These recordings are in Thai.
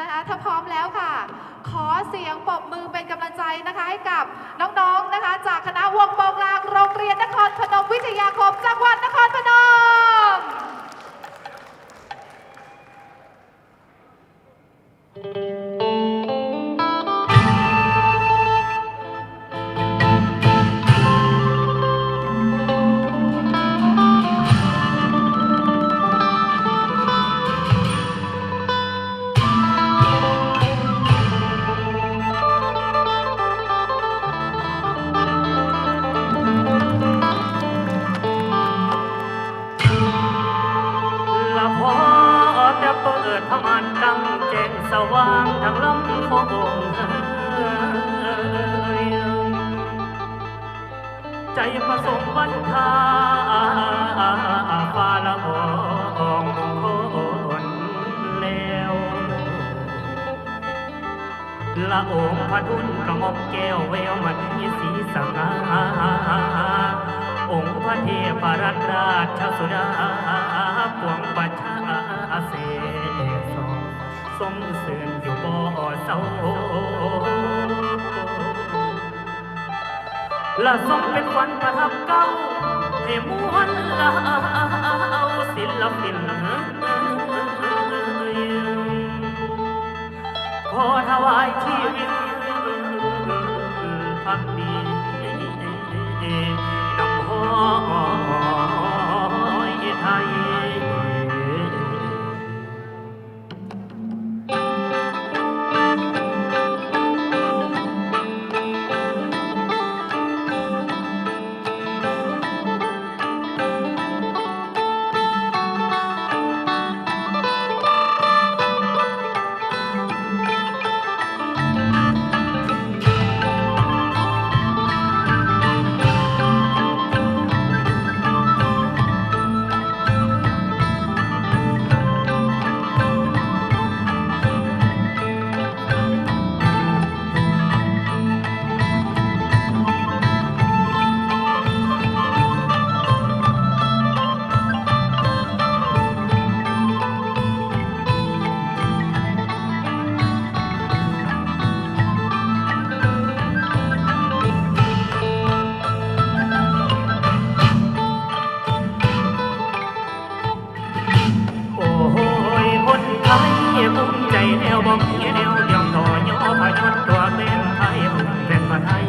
นะคะถ้าพร้อมแล้วค่ะ ขอเสียงปรบมือเป็นกำลังใจนะคะให้กับน้องๆนะคะ จากคณะวงบองลางโรงเรียนนครพนมวิทยาคมจังหวัดนครพนมละ เปิดพมานกำแจ้งสว่างทางลำโพงใจประสงค์วันทาฟ้าละอองคนแล้วละองพระทุนกระมอมแก้วแววมันมีสีสง่าองค์พระเทพรัตนราชสุดาปวงประชาเสส ทรงเสื่อนอยู่บ่อเศร้าละทรงเป็นวันประทับเก้าให้มวนลลาศิลปินขอถวายชีวิตพักดีน้ำหอย แนวบ่มีแนวเดียวต่อย่อพยนตัวเป็นไทยเป็นประไทย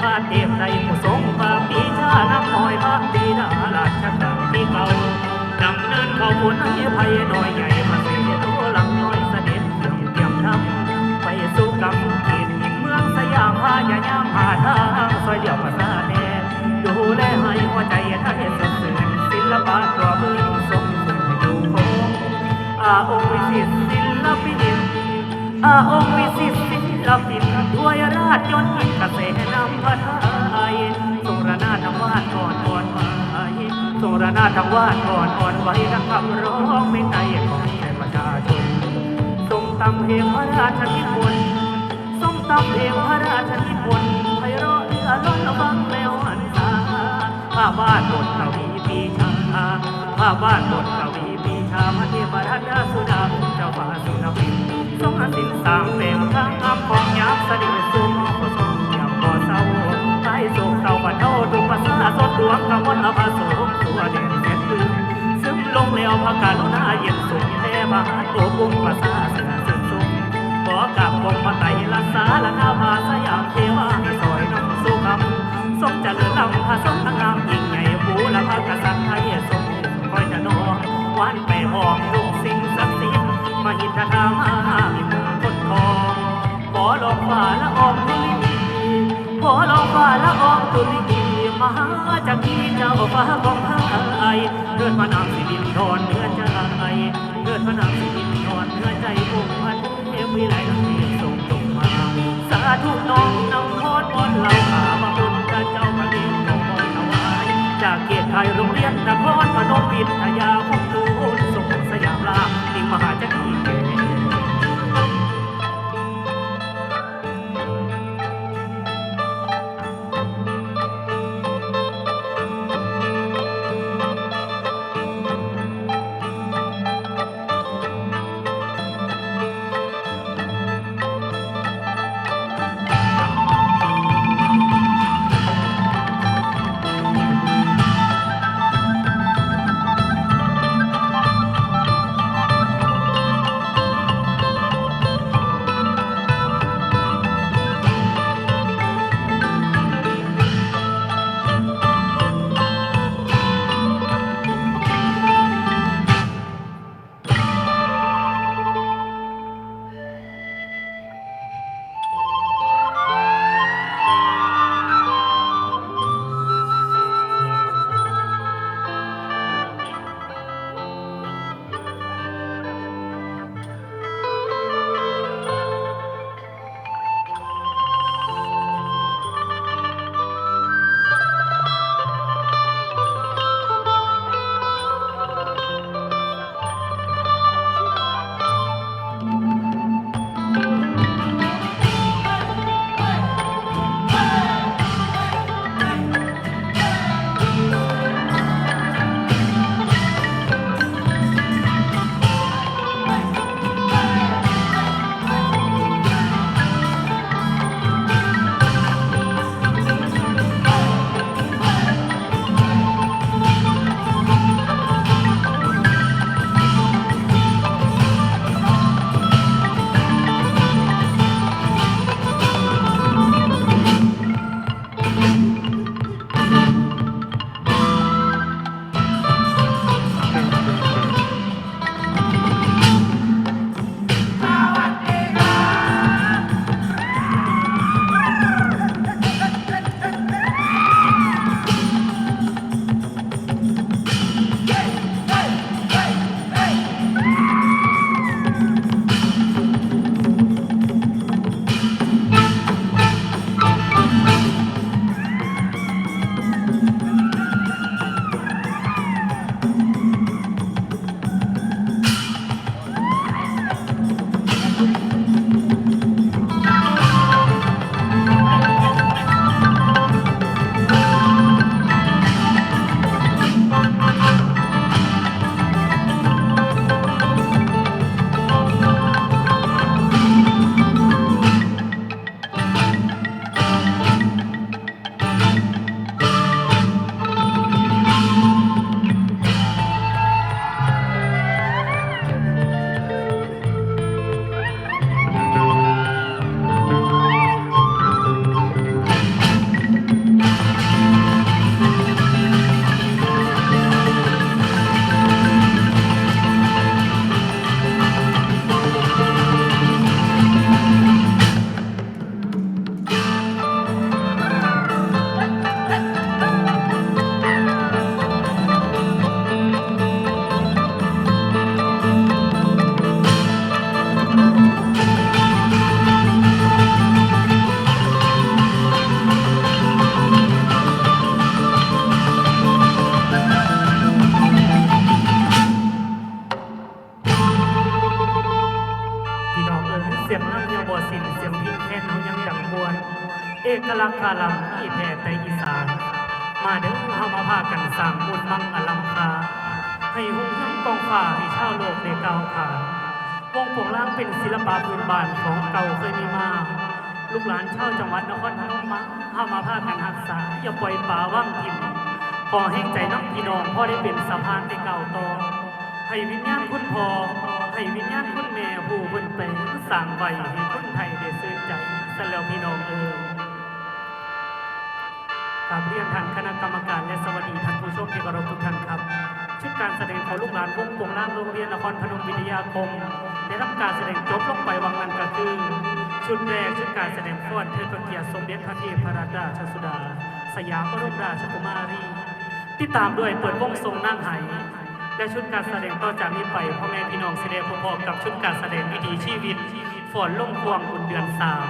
พาเตียมใดผู้ทรงพาปีชาน้ำหอยพาปีดาราชการที่เก่าดำเนินเข้าบุญให้ภัยน้อยใหญ่มาเสียตัวหลังน้อยเสด็จเตรียมเตียมทำไปสู่กำกินเมืองสยามพายายามหาทางซอยเดียวภาษาแดนดูแลให้หัวใจไทยสดชื่นศิลปะตัวมือทรงขึ้นอยู่คง อาองค์วิสิตศิลปินอาองค์วิสิตศิลปินด้วยราชยนต์เกษตรนำพระไทยทรงระนาดทวาดก่อนก่อนไว้ทรงระนาดทวาดก่อนก่อนไว้ทั้งคำร้องไม่ใจของแก่ประชาชนทรงตำเพลงพระราชนิพนธ์ทรงตำเพลงพระราชนิพนธ์ไพเราะเอื้อล้นระบังแล้วหันษาภาพวาดบทกวีปีชาภาพวาดบทกวีปี ชาพระเทพรัตนสุดาเจ้าฟ้าสุนพินทรงอสินสามเป็นทางอับของยักษ์เสด็จสู่มองทรงยามบ่อเศร้าใต้โศกเศร้าบัดเท่าทุกภาษาสดดวงกำมลอภาโสมตัวเด่นแสนตื่นซึมลงแล้วพระกาลุณาเย็นสุขแท่บาทโอบุญภาษาเสือสึกสุขขอกราบกรมพระไตรรักษาละนาภาสยามเทวาให้ซอยน้องสุขำทรงเจริญลำพระสงฆ์ง พี่เจ้าฟ้าของไอเลือดพระนามสิบินทอนเนื้อใจเลือดพระนามสิบินทอนเนื้อใจองค์พันเทพวิไลลังเทียนทรงจงมา สาธุน้องนำพรบนเหล่าขาบำรุงพระเจ้าพระเดชจงมองถวาย จากเกียรติไทยโรงเรียนนครพนมวิทยาคงาลำที่แท้แต่อีสาน มาเด้อเฮามาพากันสร้างบุญมังอลัมคา ให้หุ่งเฮืองกองฟ้าให้ชาวโลกได้ก้าวขานวงโปงล่างเป็นศิลปะพื้นบ้านของเก่าเคยมีมาลูกหลานชาวจังหวัดนครพนมมาเฮามาพากันรักษา อย่าปล่อยป่าว่างทิ่มขอให้ใจน้องพี่น้องพ่อได้เป็นสะพานได้ก้าต่อให้วิญญาณคุณพ่อให้วิญญาณคุณแม่ผู้เพิ่นเป็นสร้างไว้ให้คนไทยได้ซื่นใจสแล้วพี่น้องเอ๋ยก ราบเรียนท่านคณะกรรมการและสวัสดีท่านผู้ชมที่เคารพทุกท่านครับ ชุดการแสดงของลูกหลานวงโปงล่างโรงเรียนนครพนมวิทยาคมได้ทำการแสดงจบลงไปวังนั้นก็คือ ชุดแรกชุดการแสดงฟ้อนเทิดพระเกียรติสมเด็จพระเทพรัตนราชสุดา สยามบรมราชกุมารีติดตามด้วยเปิดวงทรงนั่งไหและชุดการแสดงต่อจากนี้ไปพ่อแม่พี่น้องแสดงพร้อมกับชุดการแสดงวิถีชีวิตฝนล่มควงบุญเดือนสาม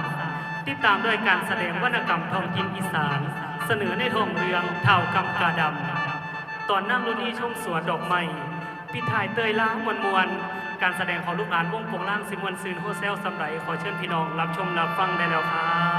ติดตามด้วยการแสดงวรรณกรรมท้องถิ่นอีสาน เสนอในทองเรืองเท่ากำกาดำ ตอนนั่งรุ่นที่ชงสวนดอกไม้ปิดถ่ายเตยล้างมวลมวลการแสดงของลูกหลานวงโปงล่างสิมวนซืนโฮเซลสำไรขอเชิญพี่น้องรับชมรับฟังได้แล้วครับ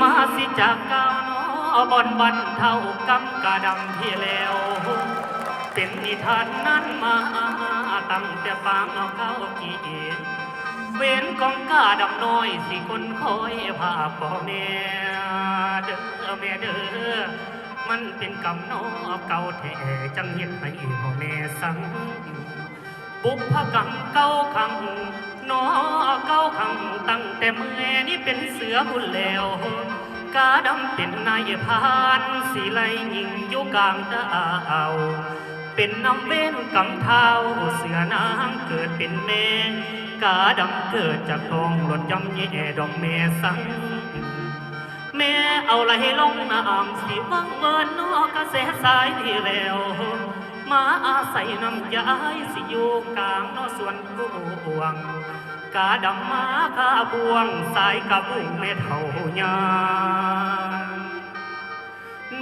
มาสิจากเก้าวเนอบอนบันเท่ากำกาดำที่แล้ว เป็นนิทานนั้นมาตั้งแต่ปางเอาเก้ากี่เว้นกองกาดำน้อยสิคนคอยพาพ่อแม่เด้อแม่เด้อมันเป็นกำนอเก่าแท้จังเห็นให้พ่อแม่สังบุพกรรมเก้าขัง นอเก้าขังตั้งแต่เมื่อนี้เป็นเสือบุญแล้วกาดำเป็นนายพานสีไลยิงอยู่กลางดาวเป็นน้ำเว้นกำเท้าเสือนางเกิดเป็นแม่กาดำเกิดจากทองหลดยำแย่ดอกแม่สังแม่เอาไหลลงน้ำสิวังเวินนอกกระแสสายที่แล้ว มาอาศัยน้ำยายสิอยู่กลางนอส่วนกูบวง กาดำมาคาบวง สายกระบุงเม็ดเท่ายา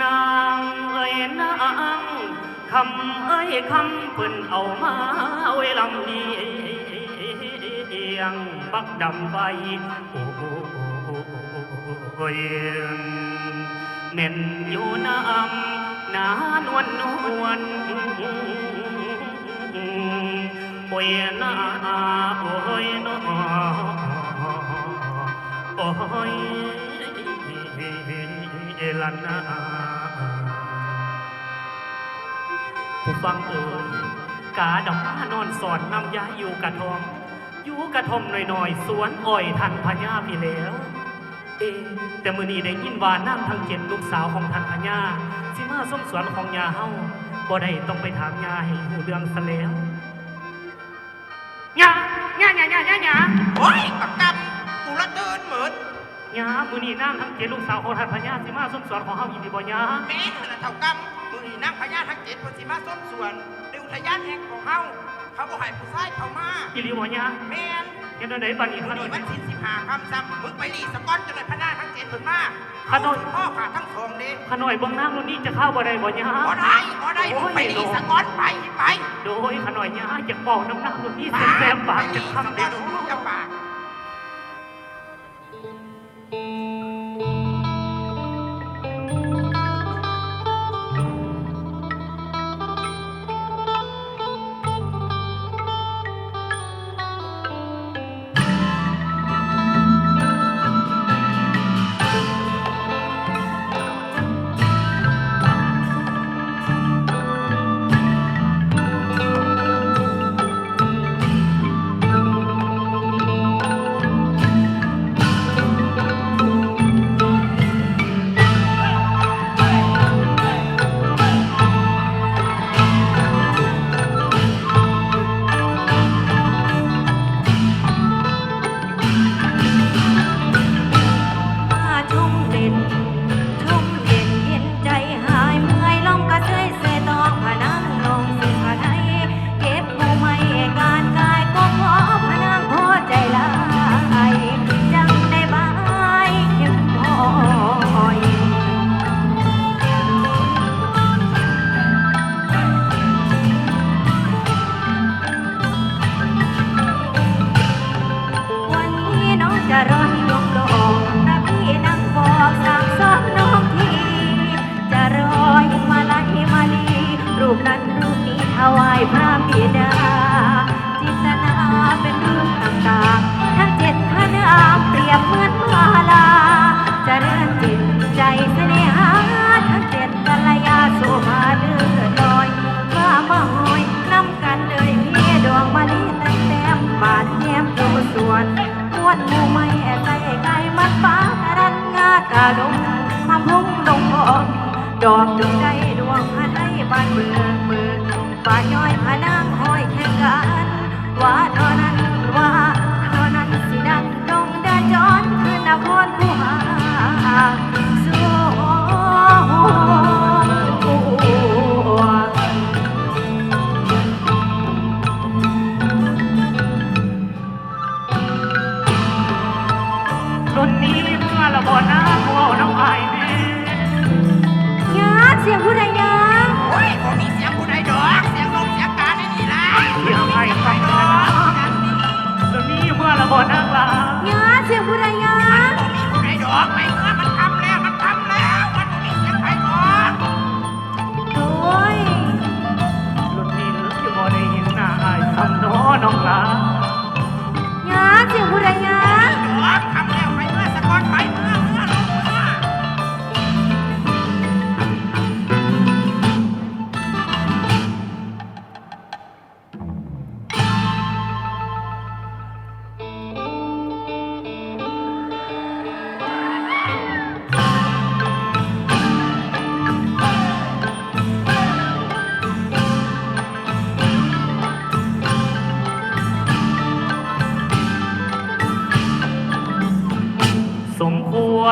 นางเอ้ยนางคำเอ้ยคำเพิ่นเอามาเอาไว้ลำเลียงบักดำไว้โอ้โหโอ้ยเน่นอยู่น้ำ นานวลนวลโอ้ยนาโอ้ยนอโอ้ยลันนาผู้ฟังเอ่ยกาดำมานอนสอนนำยาอยู่กระทอมอยู่กระทอมหน่อยๆ สวนอ้อยทันพญาพี่แล้ว เอะแต่มือนี้ได้ยินว่านั่งทางเจ็ดลูกสาวของทันพญาสิมาส้มสวนของยาเฮาบ่ได้ต้องไปถามยาให้หูเรื่องซะแล้วยายายายายายาโอ้ยปากกำกูละเดินเหมือนยามือนี้นั่งทางเจ็ดลูกสาวของทันพญาสิมาส้มสวนของเฮาอีกดีบ่ยาแม่นขนาดเท่ากำมือนี่นั่งพญาทั้งเจ็ดคนสิมาส้มสวนในอุทยานแห่งของเฮาเขาบอกให้ผู้ชายเขามาอีหลีบ่ยาแม่น เฮ็ดจังไดบัดนี้มืขอน้อนี่ยวันที่สิบห้าคำซ้ำมึงไปหลีสก้อนจนในพญาทั้งเจ็ดคนมาขน้อยเาพ่อขาทั้งสองเด้ขน้อยเบิ่งนางนู่นนี่จะเข้าบ่ได้บ่ยาบ่ได้บ่ได้มึงไปหลีสก้อนไปไป โดยขน้อยยาอยากบอกน้ำหนักนู่นนี่แซ่บๆปากไปหจะลีสคำก้เดี ว่าย้อยพนางห้อยแข่งกันว่าเท่านั้นว่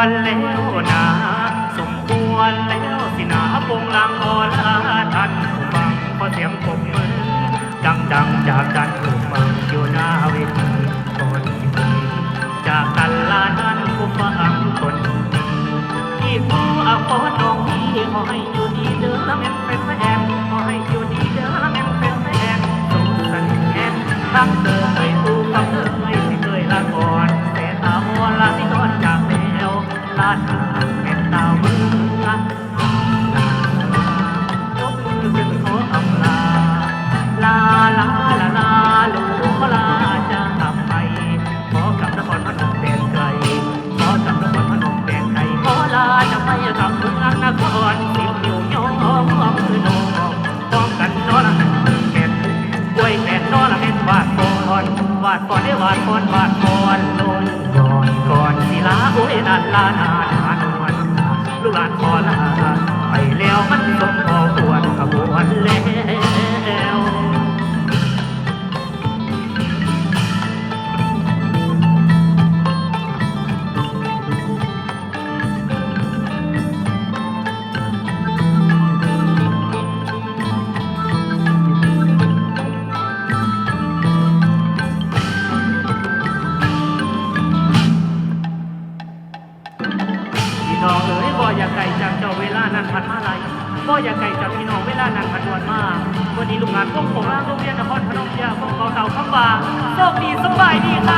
รแล้วนาสมควรแล้วสินาปงลังอลาท่านผู้ฟังขอเสียงปมมือ ดังดังจากดันผู้ฟังอยู่หน้าเวทีคนที่จากกันลาท่านผู้ฟังคนดีที่ขออภรน้องพี่ขอให้อยู่ดีเด้อแม่เป็นแม่ขอให้อยู่ดีเด้อแม่เป็นแม่สงสัยแม่ทักเธอให้ผู้กับเธอ วาดก่อนได้วาดก่อน ลานาาโชคดีสบายดีค่ะ